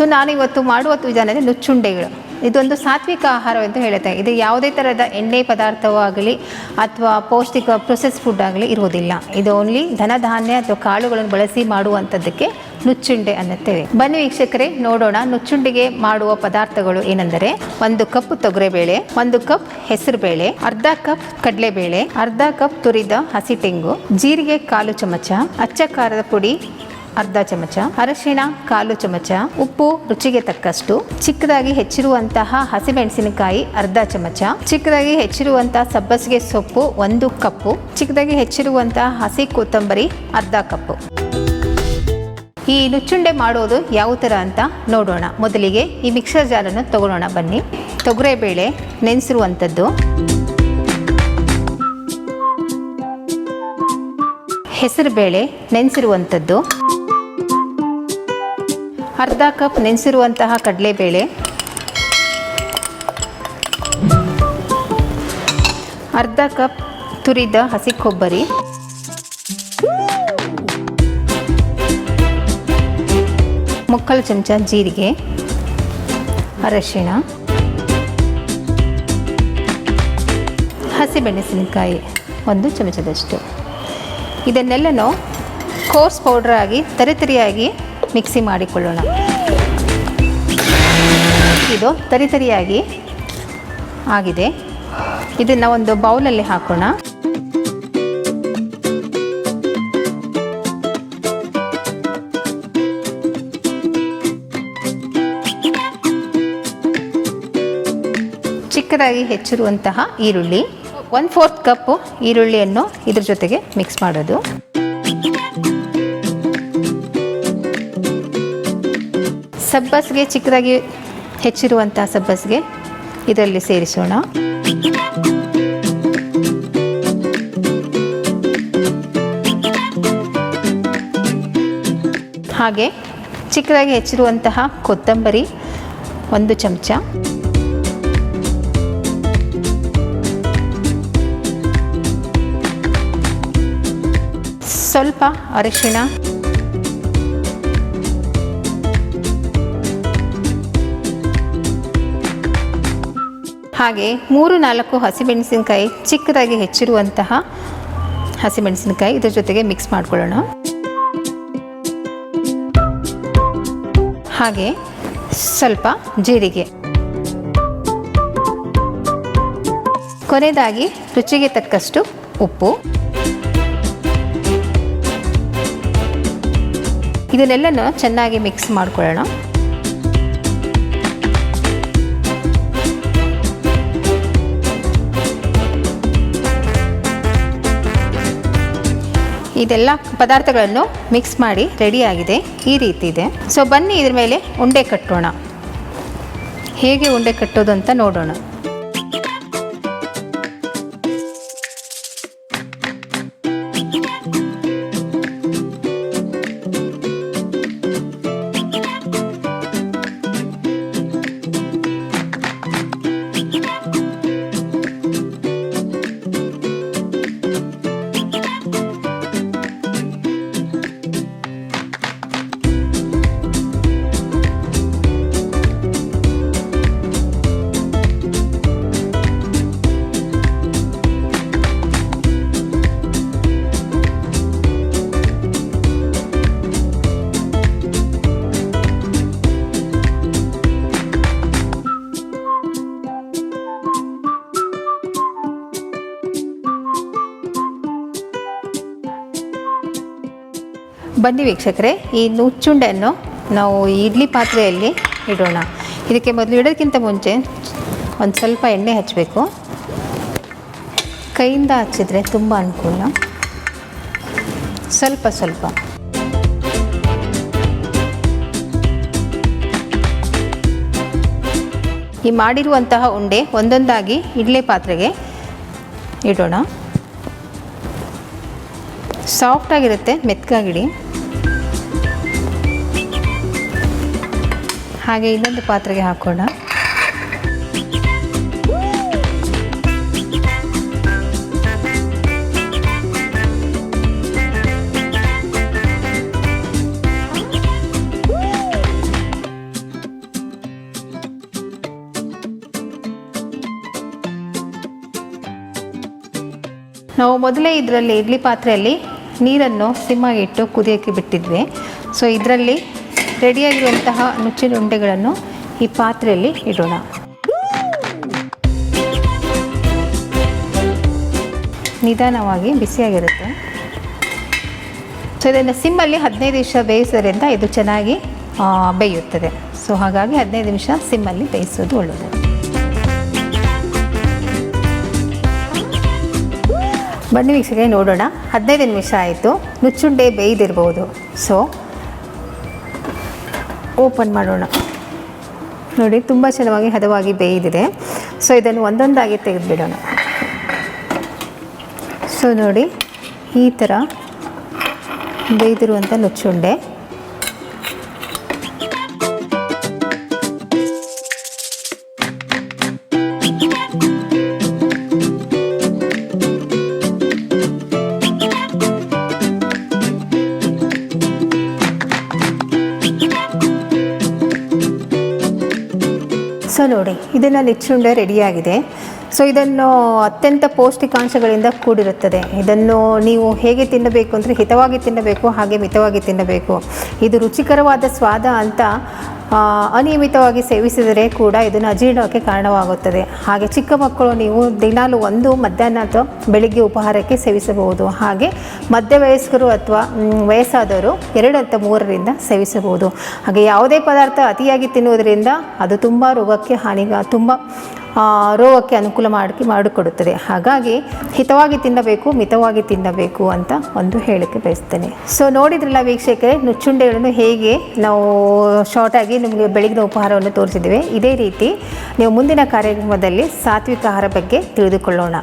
So ನಾನು ಇವತ್ತು ಮಾಡುವ ವಿಧಾನ ಅಂದರೆ ನುಚ್ಚುಂಡೆಗಳು. ಇದೊಂದು ಸಾತ್ವಿಕ ಆಹಾರವೆಂದು ಹೇಳುತ್ತೆ. ಇದು ಯಾವುದೇ ಥರದ ಎಣ್ಣೆ ಪದಾರ್ಥವಾಗಲಿ ಅಥವಾ ಪೌಷ್ಟಿಕ ಪ್ರೊಸೆಸ್ ಫುಡ್ ಆಗಲಿ ಇರುವುದಿಲ್ಲ. ಇದು ಓನ್ಲಿ ಧನಧಾನ್ಯ ಅಥವಾ ಕಾಳುಗಳನ್ನು ಬಳಸಿ ಮಾಡುವಂಥದ್ದಕ್ಕೆ ನುಚ್ಚುಂಡೆ ಅನ್ನುತ್ತೇವೆ. ಬನ್ನಿ ವೀಕ್ಷಕರೇ, ನೋಡೋಣ ನುಚ್ಚುಂಡಿಗೆ ಮಾಡುವ ಪದಾರ್ಥಗಳು ಏನೆಂದರೆ ಒಂದು ಕಪ್ ತೊಗರೆಬೇಳೆ, ಒಂದು ಕಪ್ ಹೆಸರು ಬೇಳೆ ಅರ್ಧ ಕಪ್ ಕಡಲೆಬೇಳೆ, ಅರ್ಧ ಕಪ್ ತುರಿದ ಹಸಿ ತೆಂಗು, ಜೀರಿಗೆ ಕಾಲು ಚಮಚ, ಅಚ್ಚ ಖಾರದ ಪುಡಿ ಅರ್ಧ ಚಮಚ, ಅರಶಿಣ ಕಾಲು ಚಮಚ, ಉಪ್ಪು ರುಚಿಗೆ ತಕ್ಕಷ್ಟು, ಚಿಕ್ಕದಾಗಿ ಹೆಚ್ಚಿರುವಂತಹ ಹಸಿಮೆಣಸಿನಕಾಯಿ ಅರ್ಧ ಚಮಚ, ಚಿಕ್ಕದಾಗಿ ಹೆಚ್ಚಿರುವಂತಹ ಸಬ್ಬಸಿಗೆ ಸೊಪ್ಪು ಒಂದು ಕಪ್ಪು, ಚಿಕ್ಕದಾಗಿ ಹೆಚ್ಚಿರುವಂತಹ ಹಸಿ ಕೊತ್ತಂಬರಿ ಅರ್ಧ ಕಪ್ಪು. ಈ ನುಚ್ಚುಂಡೆ ಮಾಡೋದು ಯಾವ ಥರ ಅಂತ ನೋಡೋಣ. ಮೊದಲಿಗೆ ಈ ಮಿಕ್ಸರ್ ಜಾರನ್ನು ತಗೊಳ್ಳೋಣ. ಬನ್ನಿ. ತೊಗರೆಬೇಳೆ ನೆನೆಸಿರುವಂಥದ್ದು ಹೆಸರು ಬೇಳೆ ನೆನೆಸಿರುವಂಥದ್ದು ಅರ್ಧ ಕಪ್ ನೆನೆಸಿರುವಂತಹ ಕಡಲೆಬೇಳೆ. ಅರ್ಧ ಕಪ್ ತುರಿದ ಹಸಿ ಕೊಬ್ಬರಿ. ಮುಕ್ಕಲು ಚಮಚ ಜೀರಿಗೆ. ಅರಶಿಣ. ಹಸಿಮೆಣಸಿನಕಾಯಿ ಒಂದು ಚಮಚದಷ್ಟು. ಇದನ್ನೆಲ್ಲನೂ ಕೋರ್ಸ್ ಪೌಡ್ರ್ ಆಗಿ ತರಿತರಿಯಾಗಿ ಮಿಕ್ಸಿ ಮಾಡಿಕೊಳ್ಳೋಣ. ಇದು ತರಿತರಿಯಾಗಿ ಆಗಿದೆ. ಇದನ್ನು ಒಂದು ಬೌಲಲ್ಲಿ ಹಾಕೋಣ. ಚಿಕ್ಕದಾಗಿ ಹೆಚ್ಚಿರುವಂತಹ ಈರುಳ್ಳಿ. ಒನ್ ಫೋರ್ತ್ ಕಪ್ಪು ಈರುಳ್ಳಿಯನ್ನು ಇದ್ರ ಜೊತೆಗೆ ಮಿಕ್ಸ್ ಮಾಡೋದು. ಸಬ್ಬಸ್ಗೆ ಚಿಕ್ಕದಾಗಿ ಹೆಚ್ಚಿರುವಂಥ ಸಬ್ಬಸ್ಗೆ ಇದರಲ್ಲಿ ಸೇರಿಸೋಣ. ಹಾಗೆ ಚಿಕ್ಕದಾಗಿ ಹೆಚ್ಚಿರುವಂತಹ ಕೊತ್ತಂಬರಿ ಒಂದು ಚಮಚ. ಸ್ವಲ್ಪ ಅರಿಶಿಣ. ಹಾಗೆ ಮೂರು ನಾಲ್ಕು ಹಸಿಮೆಣಸಿನಕಾಯಿ ಚಿಕ್ಕದಾಗಿ ಹೆಚ್ಚಿರುವಂತಹ ಹಸಿಮೆಣಸಿನಕಾಯಿ ಇದ್ರ ಜೊತೆಗೆ ಮಿಕ್ಸ್ ಮಾಡ್ಕೊಳ್ಳೋಣ. ಹಾಗೆ ಸ್ವಲ್ಪ ಜೀರಿಗೆ. ಕೊನೆಯದಾಗಿ ರುಚಿಗೆ ತಕ್ಕಷ್ಟು ಉಪ್ಪು. ಇದನ್ನೆಲ್ಲನೂ ಚೆನ್ನಾಗಿ ಮಿಕ್ಸ್ ಮಾಡ್ಕೊಳ್ಳೋಣ. ಇದೆಲ್ಲ ಪದಾರ್ಥಗಳನ್ನು ಮಿಕ್ಸ್ ಮಾಡಿ ರೆಡಿಯಾಗಿದೆ ಈ ರೀತಿ ಇದೆ. ಸೊ ಬನ್ನಿ ಇದ್ರ ಮೇಲೆ ಉಂಡೆ ಕಟ್ಟೋಣ. ಹೇಗೆ ಉಂಡೆ ಕಟ್ಟೋದು ಅಂತ ನೋಡೋಣ. ಬನ್ನಿ ವೀಕ್ಷಕರೇ, ಈ ನುಚ್ಚುಂಡೆಯನ್ನು ನಾವು ಇಡ್ಲಿ ಪಾತ್ರೆಯಲ್ಲಿ ಇಡೋಣ. ಇದಕ್ಕೆ ಮೊದಲು ಇಡೋದಕ್ಕಿಂತ ಮುಂಚೆ ಒಂದು ಸ್ವಲ್ಪ ಎಣ್ಣೆ ಹಚ್ಚಬೇಕು ಕೈಯಿಂದ ಹಚ್ಚಿದ್ರೆ ತುಂಬ ಅನುಕೂಲ. ಸ್ವಲ್ಪ ಸ್ವಲ್ಪ. ಈ ಮಾಡಿರುವಂತಹ ಉಂಡೆ ಒಂದೊಂದಾಗಿ ಇಡ್ಲಿ ಪಾತ್ರೆಗೆ ಇಡೋಣ. ಸಾಫ್ಟಾಗಿರುತ್ತೆ ಮೆತ್ತಗಾಗಿಡಿ ಹಾಗೆ ಇನ್ನೊಂದು ಪಾತ್ರೆಗೆ ಹಾಕೋಣ. ನಾವು ಮೊದಲೇ ಇದರಲ್ಲಿ ಇಡ್ಲಿ ಪಾತ್ರೆಯಲ್ಲಿ ನೀರನ್ನು ಸಿಮ್ಮಾಗಿ ಇಟ್ಟು ಕುದಿಯೋಕ್ಕೆ ಬಿಟ್ಟಿದ್ವಿ. ಸೊ ಇದರಲ್ಲಿ ರೆಡಿಯಾಗಿರುವಂತಹ ನುಚ್ಚಿನ ಉಂಡೆಗಳನ್ನು ಈ ಪಾತ್ರೆಯಲ್ಲಿ ಇಡೋಣ. ನಿಧಾನವಾಗಿ ಬಿಸಿಯಾಗಿರುತ್ತೆ. ಸೊ ಇದನ್ನು ಸಿಮ್ಮಲ್ಲಿ ಹದಿನೈದು ನಿಮಿಷ ಬೇಯಿಸೋದ್ರಿಂದ ಇದು ಚೆನ್ನಾಗಿ ಬೇಯುತ್ತದೆ. ಸೊ ಹಾಗಾಗಿ ಹದಿನೈದು ನಿಮಿಷ ಸಿಮ್ಮಲ್ಲಿ ಬೇಯಿಸೋದು ಒಳ್ಳೆಯದು. ಬನ್ನಿ ಮಿಕ್ಸಿಗೆ ನೋಡೋಣ. ಹದಿನೈದು ನಿಮಿಷ ಆಯಿತು. ನುಚ್ಚುಂಡೆ ಬೇಯ್ದಿರ್ಬೋದು. ಸೊ ಓಪನ್ ಮಾಡೋಣ. ನೋಡಿ, ತುಂಬ ಚೆನ್ನಾಗಿ ಹದವಾಗಿ ಬೇಯ್ದಿದೆ. ಸೊ ಇದನ್ನು ಒಂದೊಂದಾಗಿ ತೆಗೆದುಬಿಡೋಣ. ಸೊ ನೋಡಿ, ಈ ಥರ ಬೇಯ್ದಿರುವಂಥ ನುಚ್ಚುಂಡೆ. ಸೊ ನೋಡಿ, ಇದನ್ನು ಲಿಚ್ಚುಂಡೆ ರೆಡಿಯಾಗಿದೆ. ಸೊ ಇದನ್ನು ಅತ್ಯಂತ ಪೌಷ್ಟಿಕಾಂಶಗಳಿಂದ ಕೂಡಿರುತ್ತದೆ. ಇದನ್ನು ನೀವು ಹೇಗೆ ತಿನ್ನಬೇಕು ಅಂದರೆ ಹಿತವಾಗಿ ತಿನ್ನಬೇಕು, ಹಾಗೆ ಮಿತವಾಗಿ ತಿನ್ನಬೇಕು. ಇದು ರುಚಿಕರವಾದ ಸ್ವಾದ ಅಂತ ಅನಿಯಮಿತವಾಗಿ ಸೇವಿಸಿದರೆ ಕೂಡ ಇದನ್ನು ಅಜೀರ್ಣಕ್ಕೆ ಕಾರಣವಾಗುತ್ತದೆ. ಹಾಗೆ ಚಿಕ್ಕ ಮಕ್ಕಳು ನೀವು ದಿನಾಲು ಒಂದು ಮಧ್ಯಾಹ್ನ ಅಥವಾ ಬೆಳಿಗ್ಗೆ ಉಪಹಾರಕ್ಕೆ ಸೇವಿಸಬಹುದು. ಹಾಗೆ ಮಧ್ಯ ವಯಸ್ಕರು ಅಥವಾ ವಯಸ್ಸಾದವರು ಎರಡು ಅಥವಾ ಮೂರರಿಂದ ಸೇವಿಸಬಹುದು. ಹಾಗೆ ಯಾವುದೇ ಪದಾರ್ಥ ಅತಿಯಾಗಿ ತಿನ್ನುವುದರಿಂದ ಅದು ತುಂಬ ರೋಗಕ್ಕೆ ಹಾನಿಗ, ತುಂಬ ರೋಗಕ್ಕೆ ಅನುಕೂಲ ಮಾಡಿ, ಮಾಡಿಕೊಡುತ್ತದೆ. ಹಾಗಾಗಿ ಹಿತವಾಗಿ ತಿನ್ನಬೇಕು, ಮಿತವಾಗಿ ತಿನ್ನಬೇಕು ಅಂತ ಒಂದು ಹೇಳಿಕೆ ಬಯಸ್ತೇನೆ. ಸೊ ನೋಡಿದ್ರಲ್ಲ ವೀಕ್ಷಕರೇ, ನುಚ್ಚುಂಡೆಗಳನ್ನು ಹೇಗೆ ನಾವು ಶಾರ್ಟಾಗಿ ನಿಮಗೆ ಬೆಳಗಿನ ಉಪಹಾರವನ್ನು ತೋರಿಸಿದ್ದೇವೆ. ಇದೇ ರೀತಿ ನೀವು ಮುಂದಿನ ಕಾರ್ಯಕ್ರಮದಲ್ಲಿ ಸಾತ್ವಿಕ ಆಹಾರ ಬಗ್ಗೆ ತಿಳಿದುಕೊಳ್ಳೋಣ.